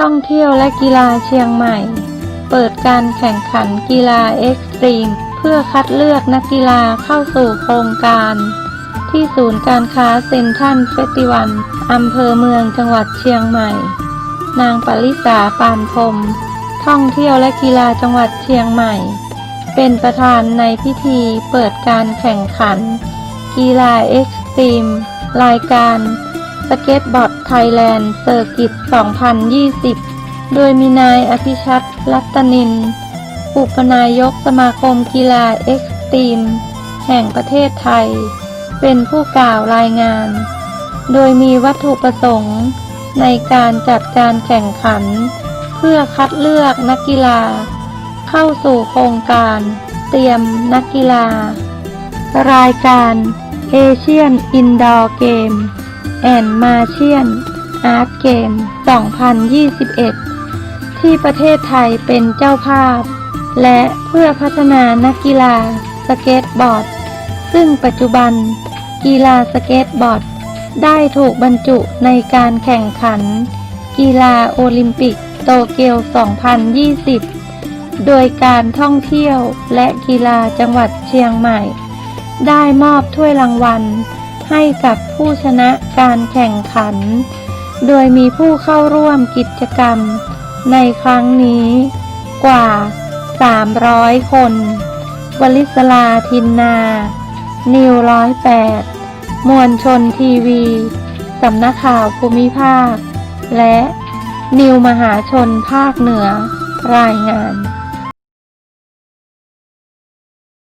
ท่องเที่ยวและกีฬาเชียงใหม่ เปิดการแข่งขันกีฬาเอ็กซ์ตรีมเพื่อคัดเลือกนักกีฬาเข้าสู่โครงการ ที่ศูนย์การค้าเซ็นทรัลเฟสติวัลอำเภอเมืองจังหวัดเชียงใหม่ นางปริษาปานพรมท่องเที่ยวและกีฬาจังหวัดเชียงใหม่ เป็นประธานในพิธีเปิดการแข่งขัน กีฬาเอ็กซ์ตรีมรายการ สเก็ตบอร์ดไทยแลนด์เซอร์กิต 2020 โดยมีนายอภิชัดรัตนิน อุปนายกสมาคมกีฬาเอ็กซ์ตรีม แห่งประเทศไทย เป็นผู้กล่าวรายงาน โดยมีวัตถุประสงค์ ในการจัดการแข่งขัน เพื่อคัดเลือกนักกีฬา เข้าสู่โครงการ เตรียมนักกีฬา รายการเอเชียนอินดอร์เกม แอนมาเชียนอาร์ตเกม 2021 ที่ประเทศไทยเป็นเจ้าภาพ และเพื่อพัฒนานักกีฬาสเก็ตบอร์ด ซึ่งปัจจุบันกีฬาสเก็ตบอร์ด ได้ถูกบรรจุในการแข่งขัน กีฬาโอลิมปิกโตเกียว 2020 โดยการท่องเที่ยวและกีฬาจังหวัดเชียงใหม่ ได้มอบถ้วยรางวัล ให้กับผู้ชนะการแข่งขัน โดยมีผู้เข้าร่วมกิจกรรม ในครั้งนี้กว่า 300 คน วลิศลาทินนา นิวร้อยแปดมวลชนทีวีสำนักข่าวภูมิภาค และนิวมหาชนภาคเหนือรายงาน